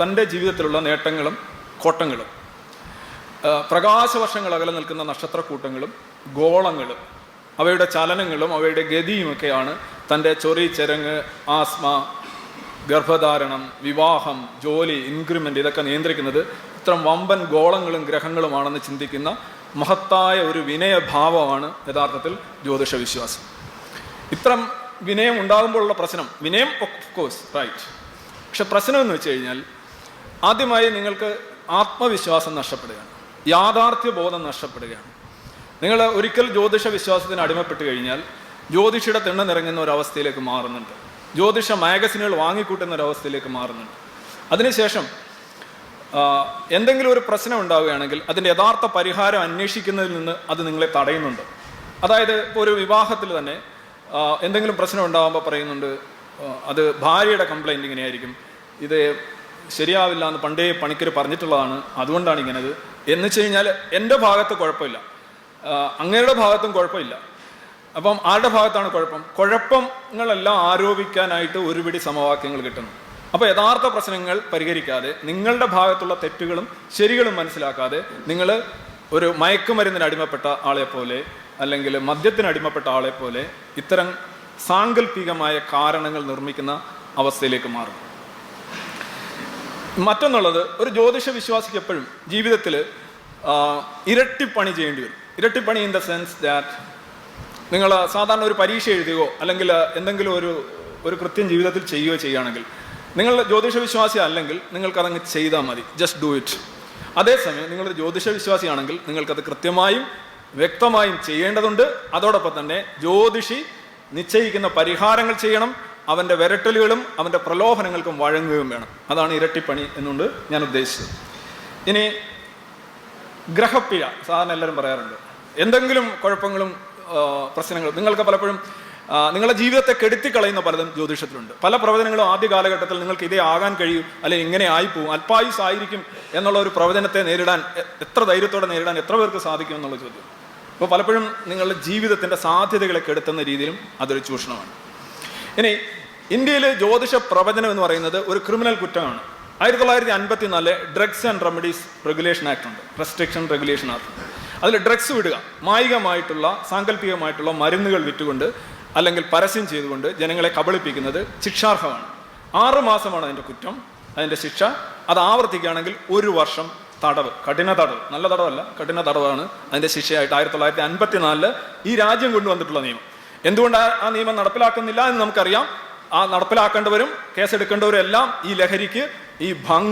തന്റെ ജീവിതത്തിലുള്ള നേട്ടങ്ങളും കോട്ടങ്ങളും പ്രകാശവർഷങ്ങൾ അകലെ നിൽക്കുന്ന നക്ഷത്രക്കൂട്ടങ്ങളും ഗോളങ്ങളും അവയുടെ ചലനങ്ങളും അവയുടെ ഗതിയുമൊക്കെയാണ് തന്റെ ചൊറി ചെരങ്ങ് ആസ്മ ഗർഭധാരണം വിവാഹം ജോലി ഇൻക്രിമെന്റ് ഇതൊക്കെ നിയന്ത്രിക്കുന്നത് ഇത്തരം വമ്പൻ ഗോളങ്ങളും ഗ്രഹങ്ങളുമാണെന്ന് ചിന്തിക്കുന്ന മഹത്തായ ഒരു വിനയഭാവമാണ് യഥാർത്ഥത്തിൽ ജ്യോതിഷ വിശ്വാസം ഇത്തരം വിനയം ഉണ്ടാകുമ്പോഴുള്ള പ്രശ്നം വിനയം ഓഫ് കോഴ്സ് റൈറ്റ് പക്ഷെ പ്രശ്നം എന്ന് വെച്ച് കഴിഞ്ഞാൽ ആദ്യമായി നിങ്ങൾക്ക് ആത്മവിശ്വാസം നഷ്ടപ്പെടുകയാണ്. യാഥാർത്ഥ്യ ബോധം നഷ്ടപ്പെടുകയാണ്. നിങ്ങൾ ഒരിക്കൽ ജ്യോതിഷ വിശ്വാസത്തിന് അടിമപ്പെട്ട് കഴിഞ്ഞാൽ ജ്യോതിഷയുടെ തിണ്ണ നിറങ്ങുന്ന ഒരവസ്ഥയിലേക്ക് മാറുന്നുണ്ട്. ജ്യോതിഷ മാഗസിനുകൾ വാങ്ങിക്കൂട്ടുന്ന ഒരവസ്ഥയിലേക്ക് മാറുന്നുണ്ട്. അതിനുശേഷം എന്തെങ്കിലും ഒരു പ്രശ്നം ഉണ്ടാവുകയാണെങ്കിൽ അതിന്റെ യഥാർത്ഥ പരിഹാരം അന്വേഷിക്കുന്നതിൽ നിന്ന് അത് നിങ്ങളെ തടയുന്നുണ്ട്. അതായത് ഒരു വിവാഹത്തിൽ തന്നെ എന്തെങ്കിലും പ്രശ്നം ഉണ്ടാകുമ്പോൾ പറയുന്നുണ്ട് അത് ഭാര്യയുടെ കംപ്ലൈന്റ് ഇങ്ങനെയായിരിക്കും. ഇത് ശരിയാവില്ല എന്ന് പണ്ടേ പണിക്കർ പറഞ്ഞിട്ടുള്ളതാണ് അതുകൊണ്ടാണ് ഇങ്ങനത്. എന്ന് വെച്ച് കഴിഞ്ഞാൽ എന്റെ ഭാഗത്ത് കുഴപ്പമില്ല. അങ്ങയുടെ ഭാഗത്തും കുഴപ്പമില്ല. അപ്പം ആരുടെ ഭാഗത്താണ് കുഴപ്പം? കുഴപ്പങ്ങളെല്ലാം ആരോപിക്കാനായിട്ട് ഒരുപിടി സമവാക്യങ്ങൾ കിട്ടുന്നു. അപ്പോൾ യഥാർത്ഥ പ്രശ്നങ്ങൾ പരിഹരിക്കാതെ നിങ്ങളുടെ ഭാഗത്തുള്ള തെറ്റുകളും ശരികളും മനസ്സിലാക്കാതെ നിങ്ങൾ ഒരു മയക്കുമരുന്നിന് അടിമപ്പെട്ട ആളെ പോലെ അല്ലെങ്കിൽ മദ്യത്തിന് അടിമപ്പെട്ട ആളെ പോലെ ഇത്തരം സാങ്കല്പികമായ കാരണങ്ങൾ നിർമ്മിക്കുന്ന അവസ്ഥയിലേക്ക് മാറും മറ്റൊന്നുള്ളത് ഒരു ജ്യോതിഷ വിശ്വാസിക്ക് എപ്പോഴും ജീവിതത്തിൽ ഇരട്ടിപ്പണി ചെയ്യേണ്ടി വരും. ഇരട്ടിപ്പണി ഇൻ ദ സെൻസ് ദാറ്റ് നിങ്ങൾ സാധാരണ ഒരു പരീക്ഷ എഴുതുകയോ അല്ലെങ്കിൽ എന്തെങ്കിലും ഒരു ഒരു കൃത്യം ജീവിതത്തിൽ ചെയ്യുകയോ ചെയ്യുകയാണെങ്കിൽ നിങ്ങൾ ജ്യോതിഷ വിശ്വാസി അല്ലെങ്കിൽ നിങ്ങൾക്കതങ്ങ് ചെയ്താൽ മതി. ജസ്റ്റ് ഡു ഇറ്റ് അതേസമയം നിങ്ങളൊരു ജ്യോതിഷ വിശ്വാസിയാണെങ്കിൽ നിങ്ങൾക്കത് കൃത്യമായും വ്യക്തമായും ചെയ്യേണ്ടതുണ്ട്. അതോടൊപ്പം തന്നെ ജ്യോതിഷി നിശ്ചയിക്കുന്ന പരിഹാരങ്ങൾ ചെയ്യണം. അവന്റെ വിരട്ടലുകളും അവന്റെ പ്രലോഭനങ്ങൾക്കും വഴങ്ങുകയും വേണം. അതാണ് ഇരട്ടിപ്പണി എന്നുകൊണ്ട് ഞാൻ ഉദ്ദേശിച്ചത്. ഇനി ഗ്രഹപ്പിഴ സാധാരണ എല്ലാവരും പറയാറുണ്ട്. എന്തെങ്കിലും കുഴപ്പങ്ങളും പ്രശ്നങ്ങളും നിങ്ങൾക്ക് പലപ്പോഴും നിങ്ങളുടെ ജീവിതത്തെ കെടുത്തിക്കളയുന്ന പലതും ജ്യോതിഷത്തിലുണ്ട്. പല പ്രവചനങ്ങളും ആദ്യ കാലഘട്ടത്തിൽ നിങ്ങൾക്ക് ഇതേ ആകാൻ കഴിയും അല്ലെങ്കിൽ ഇങ്ങനെ ആയിപ്പോവും അല്പായുസ് ആയിരിക്കും എന്നുള്ള ഒരു പ്രവചനത്തെ നേരിടാൻ എത്ര ധൈര്യത്തോടെ നേരിടാൻ എത്ര പേർക്ക് സാധിക്കും എന്നുള്ള ചോദ്യം. അപ്പോൾ പലപ്പോഴും നിങ്ങളുടെ ജീവിതത്തിന്റെ സാധ്യതകളെ കെടുത്തുന്ന രീതിയിലും അതൊരു ചൂഷണമാണ്. ഇനി ഇന്ത്യയിലെ ജ്യോതിഷ പ്രവചനം എന്ന് പറയുന്നത് ഒരു ക്രിമിനൽ കുറ്റമാണ്. ആയിരത്തി തൊള്ളായിരത്തി അൻപത്തി നാല് drugs and remedies regulation act ഉണ്ട്. റെസ്ട്രിക്ഷൻ റെഗുലേഷൻ ആക്ട് അതിൽ ഡ്രഗ്സ് വിടുക. മായികമായിട്ടുള്ള സാങ്കല്പികമായിട്ടുള്ള മരുന്നുകൾ വിറ്റുകൊണ്ട് അല്ലെങ്കിൽ പരസ്യം ചെയ്തുകൊണ്ട് ജനങ്ങളെ കബളിപ്പിക്കുന്നത് ശിക്ഷാർഹമാണ്. ആറ് മാസമാണ് അതിന്റെ കുറ്റം. അതിന്റെ ശിക്ഷ. അത് ആവർത്തിക്കുകയാണെങ്കിൽ ഒരു വർഷം തടവ്. കഠിന തടവ്. നല്ല തടവല്ല. കഠിന തടവാണ് അതിന്റെ ശിക്ഷയായിട്ട് ആയിരത്തി തൊള്ളായിരത്തി അൻപത്തി നാലിൽ ഈ രാജ്യം കൊണ്ടുവന്നിട്ടുള്ള നിയമം. എന്തുകൊണ്ട് ആ നിയമം നടപ്പിലാക്കുന്നില്ല എന്ന് നമുക്കറിയാം. ആ നടപ്പിലാക്കേണ്ടവരും കേസെടുക്കേണ്ടവരും എല്ലാം ഈ ലഹരിക്ക് ഈ ഭംഗ